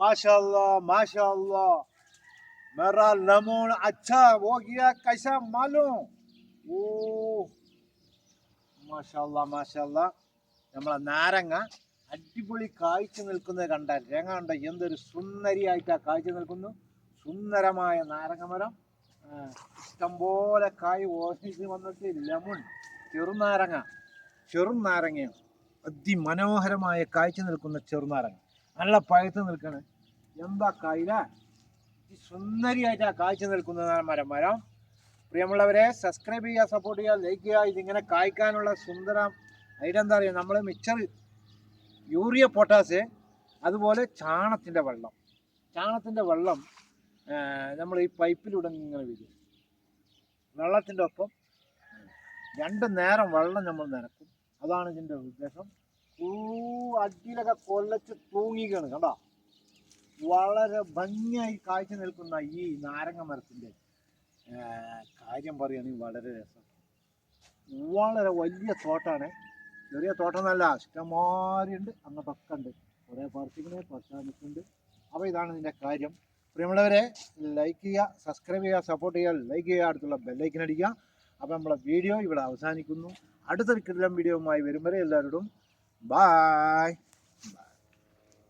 माशाल्लाह माशाल्लाह मेरा लेमन अच्छा हो गया कैसा मालूम ഓ മാഷാല്ലാ മാഷാല്ലാ നമ്മളെ നാരങ്ങ അടിപൊളി കായ്ച്ച നിൽക്കുന്നത് കണ്ട രംഗ കണ്ട എന്തൊരു സുന്ദരിയായിട്ട് ആ കായ്ച്ച നിൽക്കുന്നു സുന്ദരമായ നാരങ്ങ മരം ആ, ഇഷ്ടംപോലെ കായ് ഓഫീസിൽ വന്നിട്ട് ലെമൺ ചെറുനാരങ്ങ ചെറുനാരങ്ങയാണ് അതിമനോഹരമായ കായ്ച്ച നിൽക്കുന്ന ചെറുനാരങ്ങ നല്ല പഴുത്ത് നിൽക്കണേ. എന്താ കായില സുന്ദരിയായിട്ട് ആ കാഴ്ച നിൽക്കുന്നതാണ് മരം. മരം. പ്രിയമുള്ളവരെ സബ്സ്ക്രൈബ് ചെയ്യുക സപ്പോർട്ട് ചെയ്യുക ലൈക്ക് ചെയ്യുക. ഇതിങ്ങനെ കായ്ക്കാനുള്ള സുന്ദരം അതിലെന്താ പറയുക നമ്മൾ മിക്സർ യൂറിയ പൊട്ടാസ് അതുപോലെ ചാണത്തിന്റെ വെള്ളം. ചാണത്തിന്റെ വെള്ളം നമ്മൾ ഈ പൈപ്പിലൂടെ ഇങ്ങനെ വരും വെള്ളത്തിന്റെ ഒപ്പം രണ്ട് നേരം വെള്ളം നമ്മൾ നനക്കും. അതാണ് ഇതിന്റെ ഉദ്ദേശം. അടിയിലൊക്കെ കൊല്ലച്ച് തൂങ്ങിക്കാണ് കണ്ടോ? വളരെ ഭംഗിയായി കാഴ്ച നിൽക്കുന്ന ഈ നാരങ്ങ മരത്തിന്റെ കാര്യം പറയുകയാണെങ്കിൽ വളരെ രസം. വളരെ വലിയ തോട്ടാണ്. ചെറിയ തോട്ടം നല്ല ഇഷ്ടംമാരി ഉണ്ട് അങ്ങോട്ടൊക്കെ ഉണ്ട്. കുറേ പറിച്ചിങ്ങനെ പറിച്ചാൽ നിൽക്കുന്നുണ്ട് അപ്പോൾ ഇതാണ് ഇതിന്റെ കാര്യം. പ്രിയമുള്ളവരെ ലൈക്ക് ചെയ്യുക സബ്സ്ക്രൈബ് ചെയ്യുക സപ്പോർട്ട് ചെയ്യുക ലൈക്ക് ചെയ്യുക അടുത്തുള്ള ബെല്ലൈക്കൻ അടിക്കുക. അപ്പോൾ നമ്മളെ വീഡിയോ ഇവിടെ അവസാനിക്കുന്നു. അടുത്തൊരു കിടലം വീഡിയോവുമായി വരും വരെ എല്ലാവരോടും Bye.